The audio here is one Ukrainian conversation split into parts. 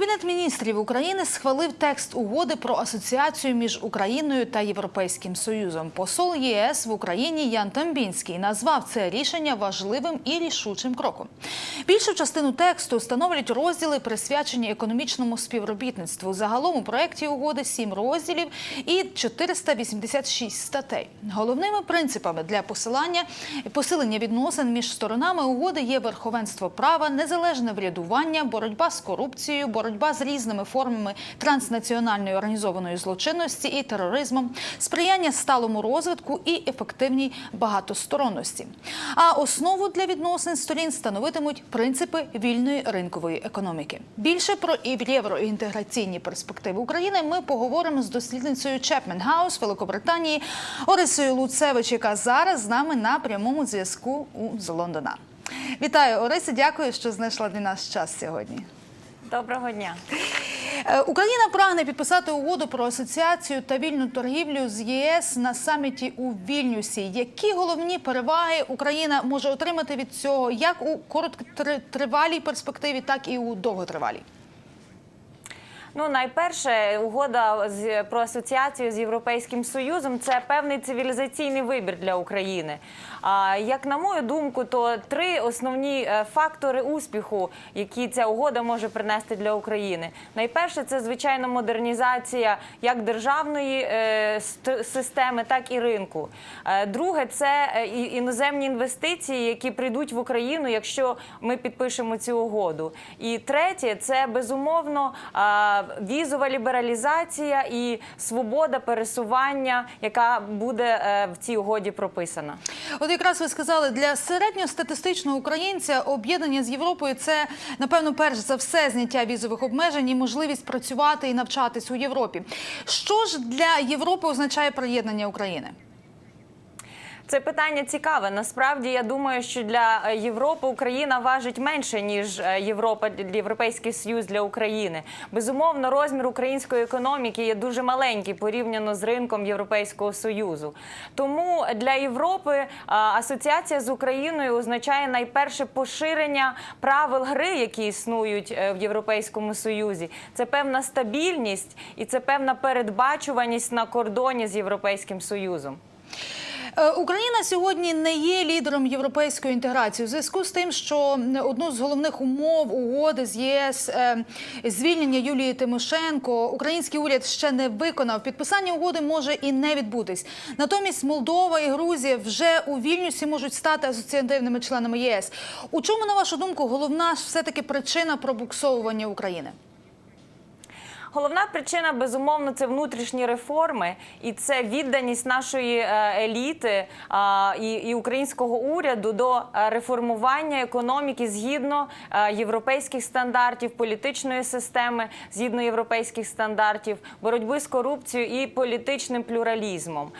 Кабінет міністрів України схвалив текст угоди про асоціацію між Україною та Європейським Союзом. Посол ЄС в Україні Ян Тамбінський назвав це рішення важливим і рішучим кроком. Більшу частину тексту становлять розділи, присвячені економічному співробітництву. Загалом у проєкті угоди сім розділів і 486 статей. Головними принципами для посилання посилення відносин між сторонами угоди є верховенство права, незалежне врядування, боротьба з корупцією, боротьба з різними формами транснаціональної організованої злочинності і тероризмом, сприяння сталому розвитку і ефективній багатосторонності. А основу для відносин сторін становитимуть принципи вільної ринкової економіки. Більше про євроінтеграційні перспективи України ми поговоримо з дослідницею Чепмен Хаус Великобританії Орисою Луцевич, яка зараз з нами на прямому зв'язку з Лондона. Вітаю, Ориса. Дякую, що знайшла для нас час сьогодні. Доброго дня. Е, Україна прагне підписати угоду про асоціацію та вільну торгівлю з ЄС на саміті у Вільнюсі. Які головні переваги Україна може отримати від цього як у короткотривалій перспективі, так і у довготривалій? Ну, найперше, угода з про асоціацію з Європейським Союзом це певний цивілізаційний вибір для України. А як на мою думку, то три основні е, фактори успіху, які ця угода може принести для України. Найперше, це звичайно модернізація як державної е, ст- системи, так і ринку. Е, Друге, це іноземні інвестиції, які прийдуть в Україну, якщо ми підпишемо цю угоду. І третє, це безумовно візова лібералізація і свобода пересування, яка буде е, в цій угоді прописана. От якраз ви сказали, для середньостатистичного українця об'єднання з Європою це напевно перш за все зняття візових обмежень і можливість працювати і навчатись у Європі. Що ж для Європи означає приєднання України? Це питання цікаве. Насправді я думаю, що для е, Європи Україна важить менше ніж е, Європа Європейський Союз для України. Безумовно, розмір української економіки є дуже маленький порівняно з ринком Європейського союзу. Тому для Європи е, асоціація з Україною означає найперше поширення правил гри, які існують в Європейському Союзі. Це певна стабільність і це певна передбачуваність на кордоні з Європейським Союзом. Е, Україна сьогодні не є лідером європейської інтеграції у зв'язку з тим, що одну з головних умов угоди з ЄС е, звільнення Юлії Тимошенко український уряд ще не виконав. Підписання угоди може і не відбутись. Натомість Молдова і Грузія вже у Вільнюсі можуть стати асоціативними членами ЄС. У чому на вашу думку головна все таки причина пробуксовування України? Головна причина безумовно це внутрішні реформи, і це відданість нашої е, еліти і, українського уряду до реформування економіки згідно е, європейських стандартів, політичної системи, згідно європейських стандартів, боротьби з корупцією і політичним плюралізмом.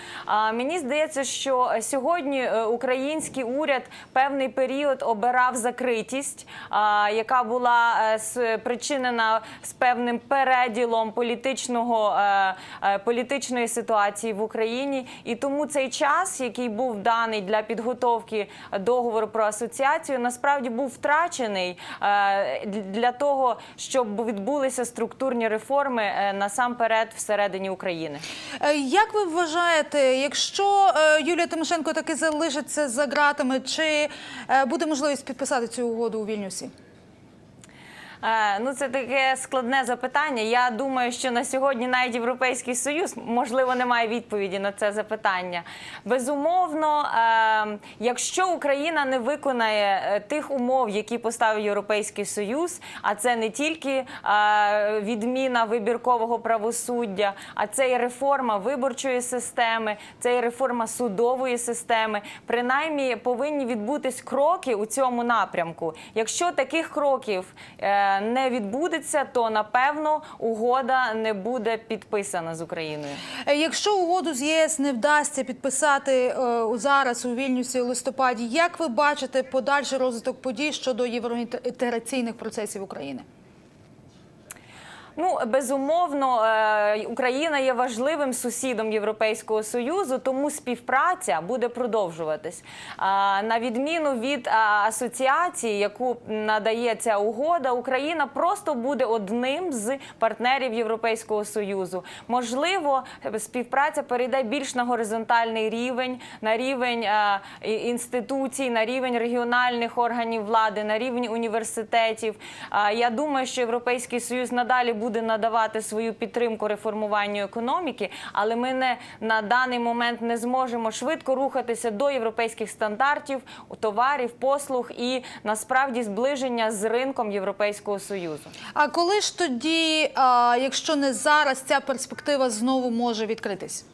Мені здається, що сьогодні е, український уряд певний період обирав закритість, яка була спричинена з певним переділом політичного е, е, політичної ситуації в Україні, і тому цей час, який був даний для підготовки договору про асоціацію, насправді був втрачений е, для того, щоб відбулися структурні реформи насамперед всередині України. Як ви вважаєте, якщо Юлія Тимошенко таки залишиться за ґратами, чи буде можливість підписати цю угоду у Вільнюсі? Е, Ну, це таке складне запитання. Я думаю, що на сьогодні навіть Європейський Союз можливо не має відповіді на це запитання. Безумовно, е, якщо Україна не виконає е, тих умов, які поставив Європейський Союз, а це не тільки відміна вибіркового правосуддя, а це і реформа виборчої системи, це і реформа судової системи. Принаймні повинні відбутись кроки у цьому напрямку. Якщо таких кроків не відбудеться, то напевно угода не буде підписана з Україною. Е, Якщо угоду з ЄС не вдасться підписати е, зараз у Вільнюсі у листопаді, як ви бачите подальший розвиток подій щодо євроінтеграційних процесів України? Ну, безумовно, е, Україна є важливим сусідом Європейського союзу, тому співпраця буде продовжуватись. На відміну від асоціації, яку надає ця угода, Україна просто буде одним з партнерів Європейського союзу. Можливо, співпраця перейде більш на горизонтальний рівень, на рівень е, інституцій, на рівень регіональних органів влади, на рівень університетів. Я думаю, що Європейський Союз надалі буде надавати свою підтримку реформуванню економіки, але ми не на даний момент не зможемо швидко рухатися до європейських стандартів, товарів, послуг і насправді зближення з ринком Європейського Союзу. А коли ж тоді, якщо не зараз, ця перспектива знову може відкритись?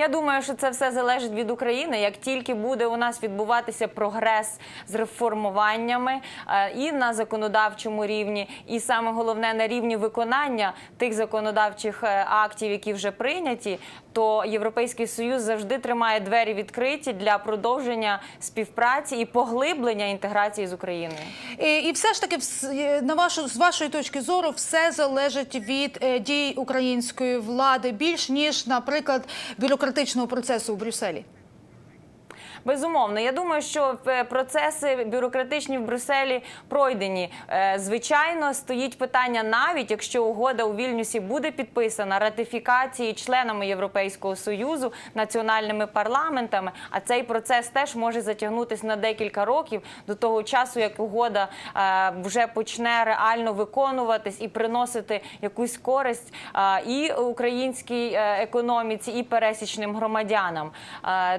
Я думаю, що це все залежить від України. Як тільки буде у нас відбуватися прогрес з реформуваннями е, і на законодавчому рівні, і саме головне на рівні виконання тих законодавчих е, актів, які вже прийняті, то Європейський Союз завжди тримає двері відкриті для продовження співпраці і поглиблення інтеграції з Україною. І, і все ж таки, на вашу з вашої точки зору, все залежить від е, дій української влади більш ніж, наприклад, бюрократичного процесу у Брюсселі. Безумовно, я думаю, що е, процеси бюрократичні в Брюсселі пройдені. Е, Звичайно, стоїть питання, навіть якщо угода у Вільнюсі буде підписана ратифікації членами Європейського союзу, національними парламентами. А цей процес теж може затягнутися на декілька років до того часу, як угода е, вже почне реально виконуватись і приносити якусь користь і українській економіці, і пересічним громадянам.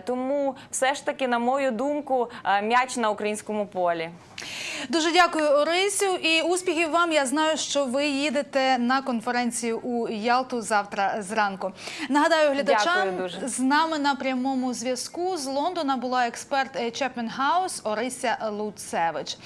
Тому все ж таки, на мою думку, е, м'яч на українському полі. Дуже дякую, Орисю, і успіхів вам. Я знаю, що ви їдете на конференцію у Ялту завтра зранку. Нагадаю глядачам, з нами на прямому зв'язку з Лондона була експерт Чепмен Хаус Орися Луцевич.